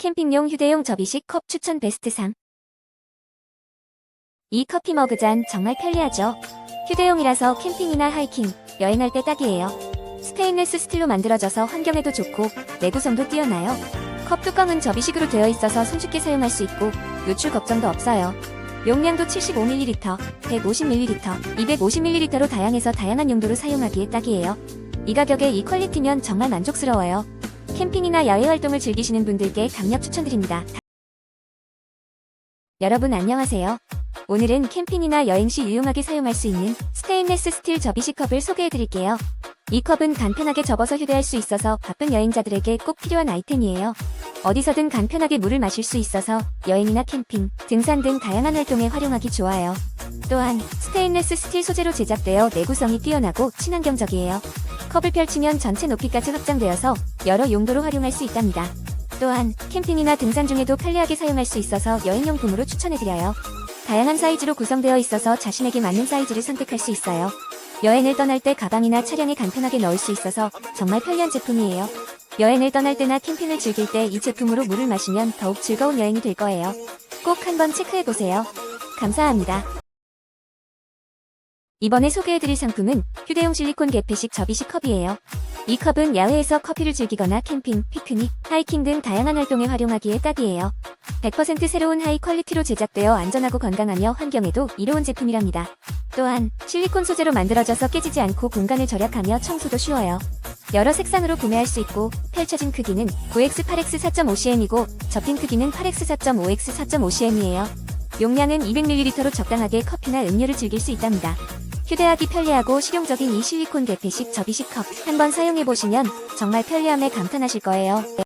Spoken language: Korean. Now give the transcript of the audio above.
캠핑용 휴대용 접이식 컵 추천 베스트 3. 이 커피 머그 잔 정말 편리하죠? 휴대용이라서 캠핑이나 하이킹, 여행할 때 딱이에요. 스테인레스 스틸로 만들어져서 환경에도 좋고 내구성도 뛰어나요. 컵 뚜껑은 접이식으로 되어 있어서 손쉽게 사용할 수 있고 노출 걱정도 없어요. 용량도 75ml, 150ml, 250ml로 다양해서 다양한 용도로 사용하기에 딱이에요. 이 가격에 이 퀄리티면 정말 만족스러워요. 캠핑이나 야외 활동을 즐기시는 분들께 강력 추천드립니다. 여러분 안녕하세요. 오늘은 캠핑이나 여행 시 유용하게 사용할 수 있는 스테인레스 스틸 접이식 컵을 소개해 드릴게요. 이 컵은 간편하게 접어서 휴대할 수 있어서 바쁜 여행자들에게 꼭 필요한 아이템이에요. 어디서든 간편하게 물을 마실 수 있어서 여행이나 캠핑, 등산 등 다양한 활동에 활용하기 좋아요. 또한 스테인레스 스틸 소재로 제작되어 내구성이 뛰어나고 친환경적이에요. 컵을 펼치면 전체 높이까지 확장되어서 여러 용도로 활용할 수 있답니다. 또한 캠핑이나 등산 중에도 편리하게 사용할 수 있어서 여행용품으로 추천해드려요. 다양한 사이즈로 구성되어 있어서 자신에게 맞는 사이즈를 선택할 수 있어요. 여행을 떠날 때 가방이나 차량에 간편하게 넣을 수 있어서 정말 편리한 제품이에요. 여행을 떠날 때나 캠핑을 즐길 때 이 제품으로 물을 마시면 더욱 즐거운 여행이 될 거예요. 꼭 한번 체크해보세요. 감사합니다. 이번에 소개해드릴 상품은 휴대용 실리콘 개폐식 접이식 컵이에요. 이 컵은 야외에서 커피를 즐기거나 캠핑, 피크닉, 하이킹 등 다양한 활동에 활용하기에 딱이에요. 100% 새로운 하이 퀄리티로 제작되어 안전하고 건강하며 환경에도 이로운 제품이랍니다. 또한 실리콘 소재로 만들어져서 깨지지 않고 공간을 절약하며 청소도 쉬워요. 여러 색상으로 구매할 수 있고 펼쳐진 크기는 9x 8x 4.5cm이고 접힌 크기는 8x 4.5x 4.5cm이에요. 용량은 200ml로 적당하게 커피나 음료를 즐길 수 있답니다. 휴대하기 편리하고 실용적인 이 실리콘 개폐식 접이식 컵 한번 사용해보시면 정말 편리함에 감탄하실 거예요.